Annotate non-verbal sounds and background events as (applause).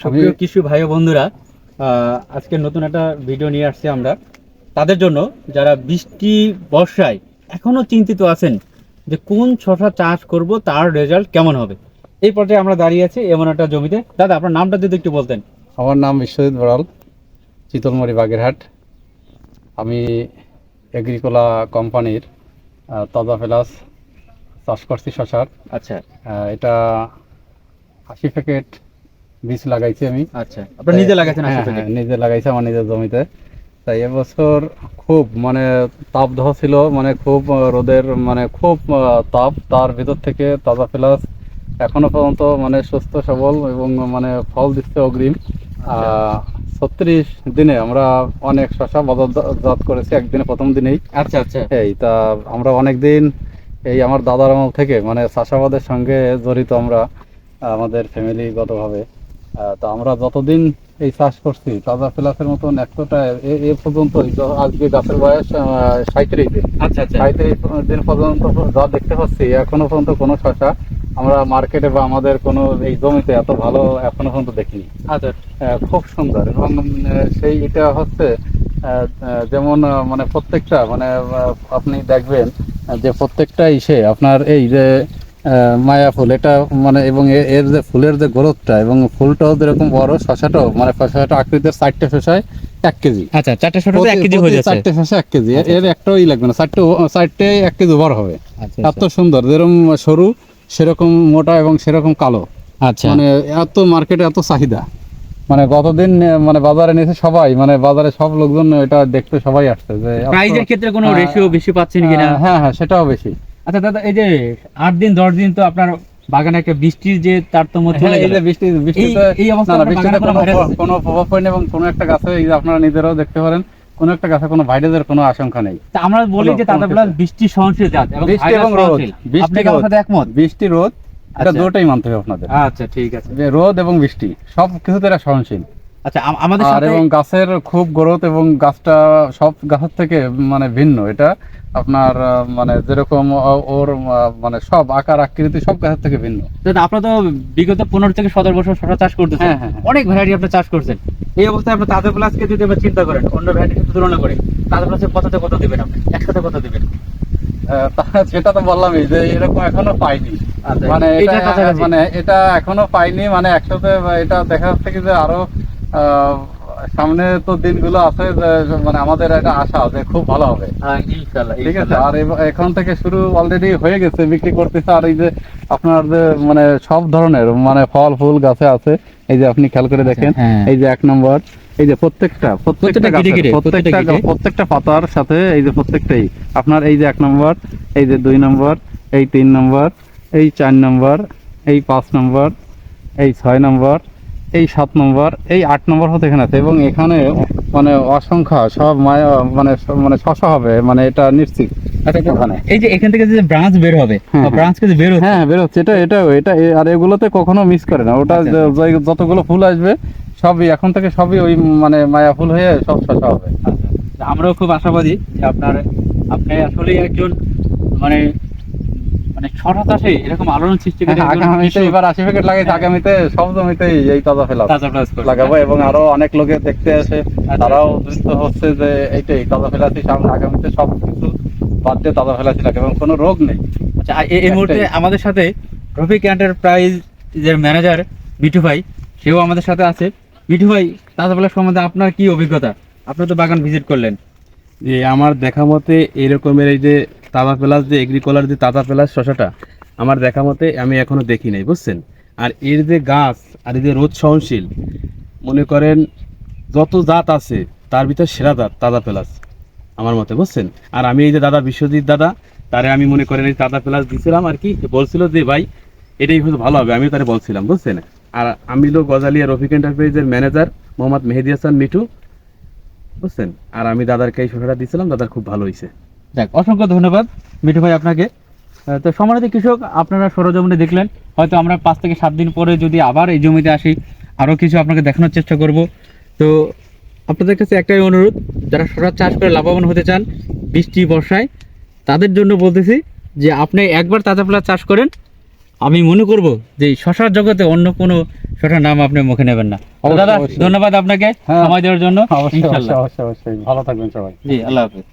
সুপ্রিয় কৃষি ভাই বন্ধুরা আজকে নতুন একটা ভিডিও নিয়ে আসছি আমরা। তাদের জন্য যারা বৃষ্টি বর্ষায় এখনও চিন্তিত আছেন যে কোন শশা চাষ করব তার রেজাল্ট কেমন হবে? এই পর্যায়ে আমরা দাঁড়িয়ে আছি এমন একটা জমিতে। দাদা আপনার নামটা যদি একটু বলতেন। আমার নাম বিশ্বজিৎ বড়াল চিতলমারি বাগেরহাট। আমি এগ্রিকোলা কোম্পানির তাজা প্লাস চাষ করছি শশার। আচ্ছা। এটা আশি প্যাকেট বীজ লাগাইছি আমি। আচ্ছা আপনার নিজে লাগাইছেন হ্যাঁ, হ্যাঁ, নিজে লাগাইছি আমার নিজের জমিতে। তাই এবছর খুব মানে তাপদাহ ছিল মানে খুব রোদের মানে খুব তাপ। তার ভিতর থেকে তাজা প্লাস এখনও পর্যন্ত মানে সুস্থ সবল এবং মানে ফল দিচ্ছে অগ্রিম। ছত্রিশ দিনে আমরা অনেক শশা বাজারজাত করেছি একদিনে প্রথম দিনেই। আচ্ছা আচ্ছা। এই তা আমরা অনেক দিন এই আমার দাদার আমল থেকে মানে চাষাবাদের সঙ্গে জড়িত আমরা আমাদের ফ্যামিলিগতভাবে তা আমরা যতদিন এই চাষ করছি তাজা প্লাসের মতন একশোটা এ- পর্যন্ত আজকে গাছের বয়স সাঁত্রিশ দিন। আচ্ছা আচ্ছা। সাঁত্রিশ দিন পর্যন্ত যা দেখতে পাচ্ছি এখনও পর্যন্ত কোনো শশা আমরা মার্কেটে বা আমাদের কোনো এই জমিতে এত ভালো এখনও পর্যন্ত দেখিনি। আচ্ছা। খুব সুন্দর। এবং সেই এটা হচ্ছে যেমন মানে প্রত্যেকটা মানে আপনি দেখবেন যে প্রত্যেকটা ইসে আপনার এই যে মায়া ফুল। এটা মানে এবং এর যে ফুলের যে গ্রোথটা এবং ফুলটাও যেরকম বড় শশাটাও মানে শশাটা আকৃতির চারটে শশায় এক কেজি। আচ্ছা চারটে শশা এক কেজি হয়ে যাচ্ছে। চারটে শশা এক কেজি। এর- এর একটাও ই লাগবে না চারটে চারটে এক কেজি বড় হবে। আচ্ছা এত সুন্দর যেরকম সরু সেরকম মোটা এবং সেরকম কালো। আচ্ছা। মানে এত মার্কেটে এত চাহিদা। মানে গতদিন মানে বাজারে নিয়েছে সবাই মানে বাজারে সব লোকজন এটা দেখতে সবাই আসছে যে প্রাইজের ক্ষেত্রে কোনো রেশিও বেশি পাচ্ছেন কিনা? হ্যাঁ হ্যাঁ সেটাও বেশি। আচ্ছা দাদা এই যে আট দিন দশ দিন তো আপনার বাগানে একটা বৃষ্টির যে তারতম্য চলে হ্যাঁ, গেল। বৃষ্টি এই- বৃষ্টিতে কোনো প্রভাব পড়েনি এবং কোনো একটা গাছে এই আপনারা নিজেরাও দেখতে পারেন। কোনো একটা গাছে কোনো ভাইরাসের কোনো আশঙ্কা নেই। তা আমরা বলি যে তাদের প্লাস বৃষ্টি সহনশীল জাত এবং বৃষ্টি এবং রোদ। বৃষ্টি রোদ। একমত? বৃষ্টি রোদ এটা আচ্ছা। দুটোই মানতে হবে আপনাদের। আচ্ছা ঠিক আছে। যে রোদ এবং বৃষ্টি সব কিছুতে এরা সহনশীল। আচ্ছা আমাদের আর এবং গাছের খুব গ্রোথ এবং গাছটা সব গাছের থেকে মানে ভিন্ন এটা। আপনার মানে যেরকম ওর মানে সব আকার আকৃতি সব গাছের থেকে ভিন্ন। আপনারা তো বিগত পনেরো থেকে সতেরো বছর শশা চাষ করতেছেন। হ্যাঁ, হ্যাঁ, হ্যাঁ। অনেক ভ্যারাইটি আপনি চাষ করছেন। এই অবস্থায় আপনি তাদের প্লাসকে যদি চিন্তা করেন অন্য ভ্যারাইটির সাথে তুলনা করে তাদের কত দিবেন আপনি? একসাথে কত দিবেন? (laughs) সেটা তো বললামই যে এরকম এখনও পাইনি। আচ্ছা, মানে মানে এটা এখনও পাইনি মানে একসাথে এটা দেখা যাচ্ছে কি যে আরও সামনে তো দিনগুলো আছে মানে আমাদের একটা আশা যে খুব ভালো হবে। হ্যাঁ, ঠিক আছে? আর এখন থেকে শুরু অলরেডি হয়ে গেছে বিক্রি করতেছে। আর এই যে আপনার যে মানে সব ধরনের মানে ফল ফুল গাছে আছে। এই যে আপনি খেয়াল করে দেখেন হ্যাঁ। এই যে এক নম্বর এই যে প্রত্যেকটা প্রত্যেকটা প্রত্যেকটা। প্রত্যেকটা পাতার সাথে এই যে প্রত্যেকটাই। আপনার এই যে এক নম্বর এই যে দুই নম্বর এই তিন নম্বর এই চার নম্বর এই পাঁচ নম্বর এই ছয় নম্বর এই সাত নম্বর এই আট নম্বর হতে এখানে আছে এবং এখানে মানে অসংখ্য সব মায়া মানে মানে শশা হবে মানে এটা নিশ্চিত। আচ্ছা, আচ্ছা, এই যে এখান থেকে যে ব্রাঞ্চ বের হবে হ্যাঁ, হ্যাঁ। ব্রাঞ্চ কিন্তু বের হচ্ছে। হ্যাঁ বেরোচ্ছে এটা এটা এটা আর এগুলোতে কখনো মিস করে না। ওটা আচ্ছা, যে- যতগুলো ফুল আসবে সবই এখন থেকে সবই ওই মানে মায়া ফুল হয়ে সব শশা হবে। আচ্ছা, আমরাও খুব আশাবাদী যে আপনার আপনি আসলে একজন মানে মানে চাষে এরকম আলোড়ন সৃষ্টি করে হ্যাঁ, আগামীতে এবার আশি প্যাকেট লাগাইছে আগামীতে সব জমিতেই এই তাজা ফেলা তাজা প্লাস লাগাবো এবং আরও অনেক লোকে দেখতে আসে। তারাও বুঝতে হচ্ছে যে এইটাই তাজা সামনে আগামীতে সব কিছু বাদ দিয়ে তাজা লাগে এবং কোনো রোগ নেই। আচ্ছা এই- মুহূর্তে আমাদের সাথে রফিক এন্টারপ্রাইজ এর ম্যানেজার মিঠু ভাই সেও আমাদের সাথে আছে। মিঠু ভাই তাজা প্লাস সম্বন্ধে আপনার কি অভিজ্ঞতা? আপনি তো বাগান ভিজিট করলেন। যে আমার দেখা মতে এরকমের এই যে তাজা প্লাস যে এগ্রিকলার যে তাজা প্লাস শশাটা আমার দেখা মতে আমি এখনও দেখি নাই, বুঝছেন? আর এর যে গাছ আর এই যে রোদ সহনশীল, মনে করেন যত জাত আছে, তার ভিতর সেরা জাত তাজা প্লাস আমার মতে, বুঝছেন? আর আমি এই যে দাদা বিশ্বজিৎ দাদা, তারে আমি মনে করেন এই তাজা প্লাস দিছিলাম আর কি, বলছিল যে, ভাই, এটাই হয়তো ভালো হবে। আমিও তারে বলছিলাম, বুঝছেন? আর আমি লোক গজালিয়া, রফিক এন্টারপ্রাইজের ম্যানেজার মোহাম্মদ মেহেদি হাসান মিঠু, বুঝছেন? আর আমি দাদারকে এই শশাটা দিয়েছিলাম দাদার খুব ভালো হয়েছে দেখ অসংখ্য ধন্যবাদ মিঠু ভাই আপনাকে। তো সম্মানিত কৃষক আপনারা সরজমিনে দেখলেন হয়তো আমরা পাঁচ থেকে সাত দিন পরে যদি আবার এই জমিতে আসি আরও কিছু আপনাকে দেখানোর চেষ্টা করব। তো আপনাদের কাছে একটাই অনুরোধ যারা শশা চাষ করে লাভবান হতে চান বৃষ্টি বর্ষায় তাদের জন্য বলতেছি যে আপনি একবার তাজা প্লাস চাষ করেন। আমি মনে করব যে শশার জগতে অন্য কোনো শশার নাম আপনি মুখে নেবেন না। দাদা ধন্যবাদ আপনাকে হ্যাঁ। সময় দেওয়ার জন্য। অবশ্যই। ভালো থাকবেন সবাই। জি আল্লাহ হাফেজ।